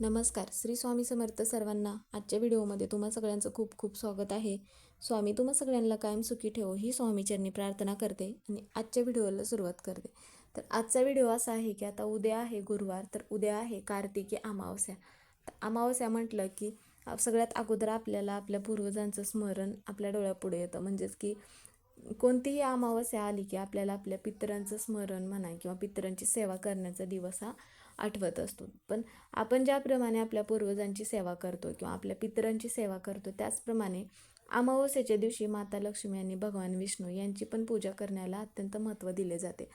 नमस्कार श्री स्वामी समर्थ सर्वांना आजच्या व्हिडिओमध्ये तुम्हा सगळ्यांचं खूप खूप स्वागत आहे. स्वामी तुम्हा सगळ्यांना कायम सुखी ठेवो ही स्वामीचरणी प्रार्थना करते आणि आजच्या व्हिडिओला सुरुवात करते. तर आजचा व्हिडिओ असा आहे की आता उद्या आहे गुरुवार तर उद्या आहे कार्तिकी अमावस्या. तर अमावस्या म्हटलं की सगळ्यात अगोदर आपल्याला आपल्या पूर्वजांचं स्मरण आपल्या डोळ्यापुढे येतं. म्हणजेच की कोणतीही अमावस्या आली की आपल्याला आपल्या पितरांचं स्मरण म्हणा किंवा पितरांची सेवा करण्याचा दिवस हा आठवत असतो. पण आपण ज्याप्रमाणे आपल्या पूर्वजांची सेवा करतो किंवा आपल्या पितरांची सेवा करतो त्याचप्रमाणे अमावस्येच्या दिवशी माता लक्ष्मी आणि भगवान विष्णू यांची पण पूजा करण्याला अत्यंत महत्त्व दिले जाते.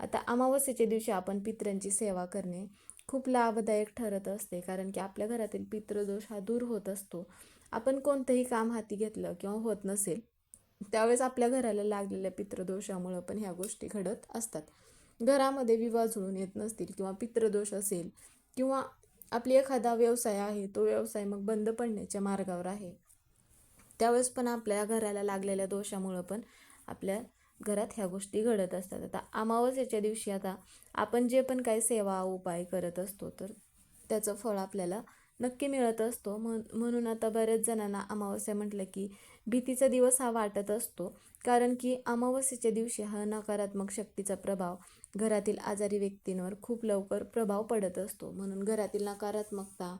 आता अमावस्येच्या दिवशी आपण पितरांची सेवा करणे खूप लाभदायक ठरत असते कारण की आपल्या घरातील पितृदोष हा दूर होत असतो. आपण कोणतंही काम हाती घेतलं किंवा होत नसेल त्यावेळेस आपल्या घराला लागलेल्या पितृदोषामुळं पण ह्या गोष्टी घडत असतात. घरामध्ये विवाह जुळून येत नसतील किंवा पितृदोष असेल किंवा आपली एखादा व्यवसाय आहे तो व्यवसाय मग बंद पडण्याच्या मार्गावर आहे. त्यावेळेस पण आपल्या घराला लागलेल्या दोषामुळं पण आपल्या घरात ह्या गोष्टी घडत असतात. आता अमावस्याच्या दिवशी आता आपण जे पण काही सेवा उपाय करत असतो तर त्याचं फळ आपल्याला नक्की मिळत असतो. म्हण म्हणून आता बऱ्याच जणांना अमावस्या म्हटलं की भीतीचा दिवस हा वाटत असतो. कारण की अमावस्येच्या दिवशी हा नकारात्मक शक्तीचा प्रभाव घरातील आजारी व्यक्तींवर खूप लवकर प्रभाव पडत असतो. म्हणून घरातील नकारात्मकता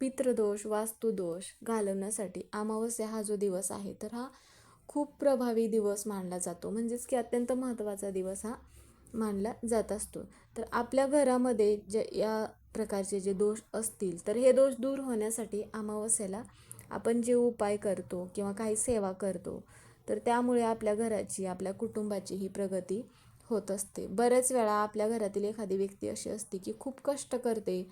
पितृदोष वास्तुदोष घालवण्यासाठी अमावस्या हा जो दिवस आहे तर हा खूप प्रभावी दिवस मानला जातो. म्हणजेच की अत्यंत महत्त्वाचा दिवस हा मानला जात असतो. तर आपल्या घरामध्ये जे या प्रकारचे जे दोष असतील तर हे दोष दूर होण्यासाठी अमावस्याला आपण जे उपाय करतो किंवा काही सेवा करतो तर त्यामुळे आपल्या घराची आपल्या कुटुंबाची ही प्रगती होत असते. बऱ्याच वेळा आपल्या घरातील एखादी व्यक्ती अशी असते की खूप कष्ट करते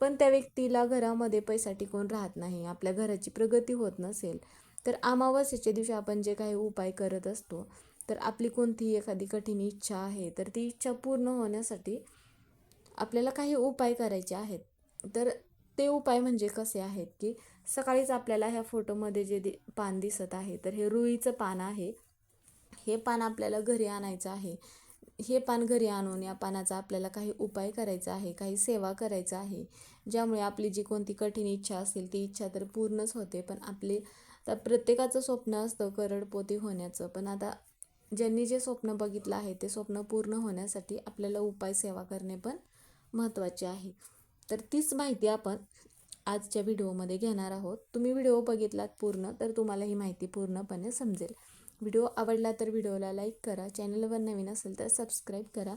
पण त्या व्यक्तीला घरामध्ये पैसा टिकून राहत नाही आपल्या घराची प्रगती होत नसेल. तर अमावस्येच्या दिवशी आपण जे काही उपाय करत असतो तर आपली कोणतीही एखादी कठीण इच्छा आहे तर ती इच्छा पूर्ण होण्यासाठी आपल्याला काही उपाय करायचे आहेत. तर ते उपाय म्हणजे कसे आहेत की सकाळीच आपल्याला ह्या फोटोमध्ये जे दि पान दिसत आहे तर हे रुईचं पान आहे. हे पान आपल्याला घरी आणायचं आहे. हे पान घरी आणून या पानाचा आपल्याला काही उपाय करायचा आहे काही सेवा करायचा आहे. ज्यामुळे आपली जी कोणती कठीण इच्छा असेल ती इच्छा तर पूर्णच होते. पण आपली तर प्रत्येकाचं स्वप्न असतं करडपोती होण्याचं. पण आता ज्यांनी जे स्वप्न बघितलं आहे ते स्वप्न पूर्ण होण्यासाठी आपल्याला उपाय सेवा करणे पण महत्त्वाचे आहे. तर तीच माहिती आपण आजच्या व्हिडिओमध्ये घेणार आहोत. तुम्ही व्हिडिओ बघितलात पूर्ण तर तुम्हाला ही माहिती पूर्णपणे समजेल. व्हिडिओ आवडला तर व्हिडिओला लाईक करा. चॅनलवर नवीन असेल तर सबस्क्राईब करा.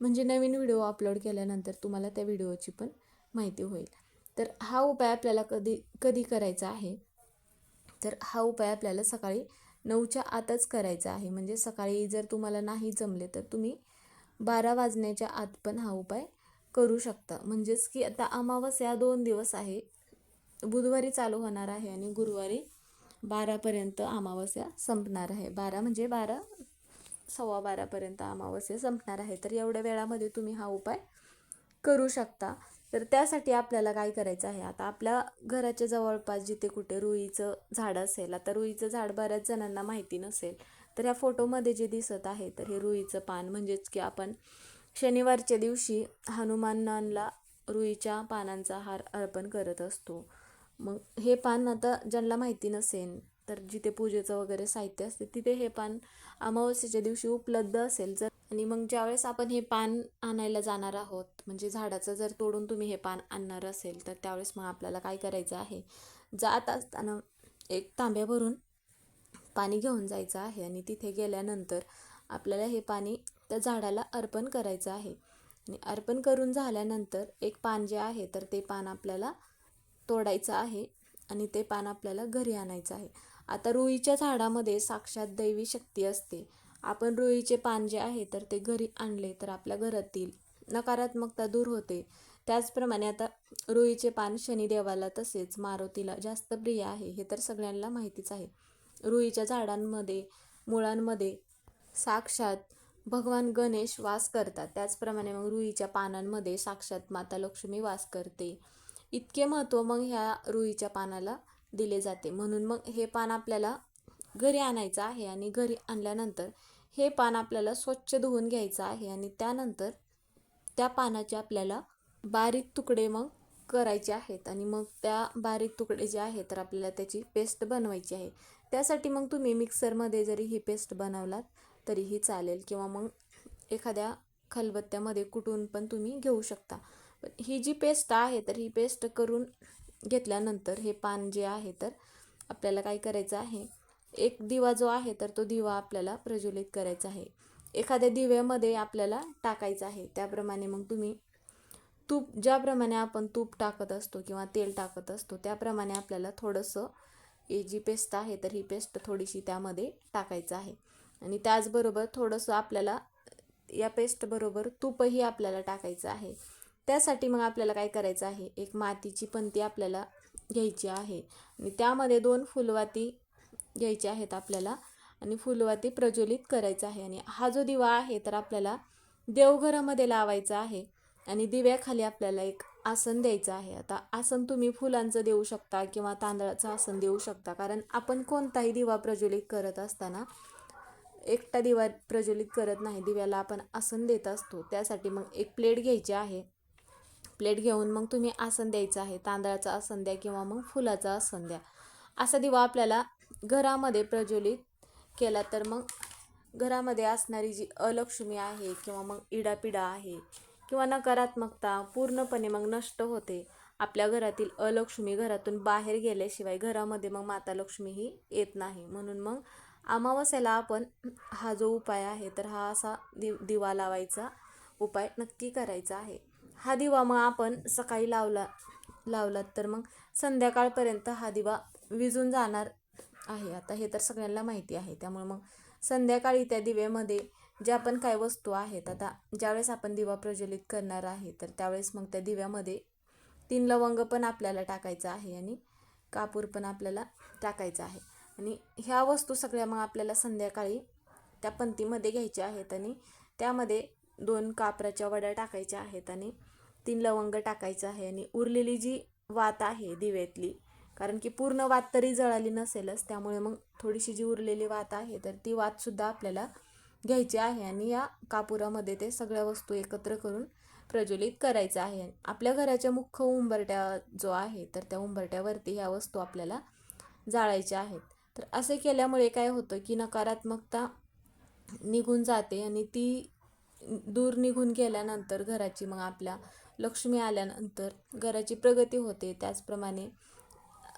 म्हणजे नवीन व्हिडिओ अपलोड केल्यानंतर तुम्हाला त्या व्हिडिओची पण माहिती होईल. तर हा उपाय आपल्याला कधी कधी करायचा आहे? तर हा उपाय आपल्याला सकाळी नऊच्या आतच करायचा आहे. म्हणजे सकाळी जर तुम्हाला नाही जमले तर तुम्ही बारा वाजण्याच्या आत पण हा उपाय करू शकता. म्हणजेच की आता अमावस्या दोन दिवस आहे. बुधवारी चालू होणार आहे आणि गुरुवारी बारापर्यंत अमावस्या संपणार आहे. बारा म्हणजे बारा सव्वा बारापर्यंत अमावस्या संपणार आहे. तर एवढ्या वेळामध्ये तुम्ही हा उपाय करू शकता. तर त्यासाठी आपल्याला काय करायचं आहे? आता आपल्या घराच्या जवळपास जिथे कुठे रुईचं झाड असेल आता रुईचं झाड बऱ्याच जणांना माहिती नसेल तर ह्या फोटोमध्ये जे दिसत आहे तर हे रुईचं पान म्हणजेच की आपण शनिवारच्या दिवशी हनुमानांना रुईच्या पानांचा हार अर्पण करत असतो. मग हे पान आता ज्यांना माहिती नसेल तर जिथे पूजेचं वगैरे साहित्य असते तिथे हे पान अमावस्येच्या दिवशी उपलब्ध असेल जर. आणि मग ज्यावेळेस आपण हे पान आणायला जाणार आहोत म्हणजे झाडाचं जर तोडून तुम्ही हे पान आणणार असेल तर त्यावेळेस मग आपल्याला काय करायचं आहे? जात असताना एक तांब्या भरून पाणी घेऊन जायचं आहे आणि तिथे गेल्यानंतर आपल्याला हे पाणी त्या झाडाला अर्पण करायचं आहे. आणि अर्पण करून झाल्यानंतर एक पान जे आहे तर ते पान आपल्याला तोडायचं आहे आणि ते पान आपल्याला घरी आणायचं आहे. आता रुईच्या झाडामध्ये साक्षात दैवी शक्ती असते. आपण रुईचे पान जे आहे तर ते घरी आणले तर आपल्या घरातील नकारात्मकता दूर होते. त्याचप्रमाणे आता रुईचे पान शनिदेवाला तसेच मारुतीला जास्त प्रिय आहे हे तर सगळ्यांना माहितीच आहे. रुईच्या झाडांमध्ये मुळांमध्ये साक्षात भगवान गणेश वास करतात. त्याचप्रमाणे मग रुईच्या पानांमध्ये साक्षात माता लक्ष्मी वास करते. इतके महत्त्व मग ह्या रुईच्या पानाला दिले जाते. म्हणून मग हे पान आपल्याला घरी आणायचं आहे आणि घरी आणल्यानंतर हे पान आपल्याला स्वच्छ धुवून घ्यायचं आहे आणि त्यानंतर त्या पानाचे आपल्याला बारीक तुकडे मग करायचे आहेत. आणि मग त्या बारीक तुकडे जे आहे तर आपल्याला त्याची पेस्ट बनवायची आहे. त्यासाठी मग तुम्ही मिक्सरमध्ये जरी ही पेस्ट बनवलात तरीही चालेल. किंवा मग एखाद्या खलबत्त्यामध्ये कुटून पण तुम्ही घेऊ शकता. ही जी पेस्ट आहे तर ही पेस्ट करून घेतल्यानंतर हे पान जे आहे तर आपल्याला काय करायचं आहे? एक दिवा जो आहे तर तो दिवा आपल्याला प्रज्वलित करायचा आहे. एखाद्या दिव्यामध्ये आपल्याला टाकायचं आहे. त्याप्रमाणे मग तुम्ही तूप ज्याप्रमाणे आपण तूप टाकत असतो किंवा तेल टाकत असतो त्याप्रमाणे आपल्याला थोडंसं ही जी पेस्ट आहे तर ही पेस्ट थोडीशी त्यामध्ये टाकायचं आहे. आणि त्याचबरोबर थोडंसं आपल्याला या पेस्टबरोबर तूपही आपल्याला टाकायचं आहे. त्यासाठी मग आपल्याला काय करायचं आहे? एक मातीची पंती आपल्याला घ्यायची आहे. आणि त्यामध्ये दोन फुलवाती घ्यायच्या आहेत आपल्याला. आणि फुलवाती प्रज्वलित करायचं आहे. आणि हा जो दिवा आहे तर आपल्याला देवघरामध्ये लावायचा आहे. आणि दिव्याखाली आपल्याला एक आसन द्यायचं आहे. आता आसन तुम्ही फुलांचं देऊ शकता किंवा तांदळाचं आसन देऊ शकता. कारण आपण कोणताही दिवा प्रज्वलित करत असताना एकटा दिवा प्रज्वलित करत नाही. दिव्याला आपण आसन देत असतो. त्यासाठी मग एक प्लेट घ्यायची आहे. प्लेट घेऊन मग तुम्ही आसन द्यायचं आहे. तांदळाचं आसन द्या किंवा मग फुलाचं आसन द्या. असा दिवा आपल्याला घरामध्ये प्रज्वलित केला तर मग घरामध्ये असणारी जी अलक्ष्मी आहे किंवा मग इडापिडा आहे किंवा नकारात्मकता पूर्णपणे मग नष्ट होते. आपल्या घरातील अलक्ष्मी घरातून बाहेर गेल्याशिवाय घरामध्ये मग माता लक्ष्मी ही येत नाही. म्हणून मग अमावस्याला आपण हा जो उपाय आहे तर हा असा दि दिवा लावायचा उपाय नक्की करायचा आहे. हा दिवा मग आपण सकाळी लावला लावलात तर मग संध्याकाळपर्यंत हा दिवा विजून जाणार आहे. आता हे तर सगळ्यांना माहिती आहे. त्यामुळे मग संध्याकाळी त्या दिव्यामध्ये ज्या पण काय वस्तू आहेत आता ज्यावेळेस आपण दिवा प्रज्वलित करणार आहे तर त्यावेळेस मग त्या दिव्यामध्ये तीन लवंग पण आपल्याला टाकायचं आहे आणि कापूर पण आपल्याला टाकायचं आहे. आणि ह्या वस्तू सगळ्या मग आपल्याला संध्याकाळी त्या पंतीमध्ये घ्यायच्या आहेत आणि त्यामध्ये दोन कापराच्या वड्या टाकायच्या आहेत आणि तीन लवंग टाकायचं आहे आणि उरलेली जी वात आहे दिव्यातली कारण की पूर्ण वात तरी जळाली नसेलच त्यामुळे मग थोडीशी जी उरलेली वात आहे तर ती वातसुद्धा आपल्याला घ्यायची आहे आणि या कापुरामध्ये ते सगळ्या वस्तू एकत्र करून प्रज्वलित करायचं आहे. आपल्या घराच्या मुख्य उंबरट्या जो आहे तर त्या उंबरट्यावरती ह्या वस्तू आपल्याला जाळायच्या आहेत. तर असे केल्यामुळे काय होतं की नकारात्मकता निघून जाते आणि ती दूर निघून गेल्यानंतर घराची मग आपल्या लक्ष्मी आल्यानंतर घराची प्रगती होते. त्याचप्रमाणे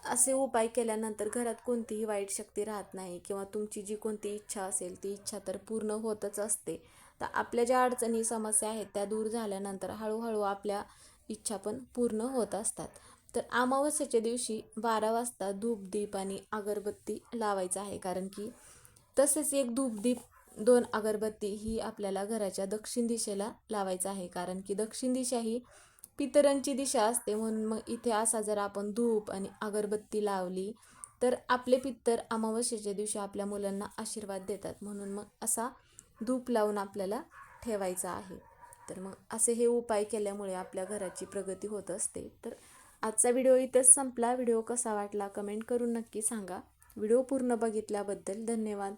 असे उपाय केल्यानंतर घरात कोणतीही वाईट शक्ती राहत नाही किंवा तुमची जी कोणती इच्छा असेल ती इच्छा तर पूर्ण होतच असते. तर आपल्या ज्या अडचणी समस्या आहेत त्या दूर झाल्यानंतर हळूहळू आपल्या इच्छा पण पूर्ण होत असतात. तर अमावस्येच्या दिवशी बारा वाजता धूपदीप आणि अगरबत्ती लावायचं आहे. कारण की तसेच एक धूपदीप दोन अगरबत्ती ही आपल्याला घराच्या दक्षिण दिशेला लावायचं आहे. कारण की दक्षिण दिशा ही पितरांची दिशा असते. म्हणून मग इथे असा जर आपण धूप आणि अगरबत्ती लावली तर आपले पित्तर अमावस्येच्या दिवशी आपल्या मुलांना आशीर्वाद देतात. म्हणून मग असा धूप लावून आपल्याला ठेवायचा आहे. तर मग असे हे उपाय केल्यामुळे आपल्या घराची प्रगती होत असते. तर आजचा व्हिडिओ इथेच संपला. व्हिडिओ कसा वाटला कमेंट करून नक्की सांगा. व्हिडिओ पूर्ण बघितल्याबद्दल धन्यवाद.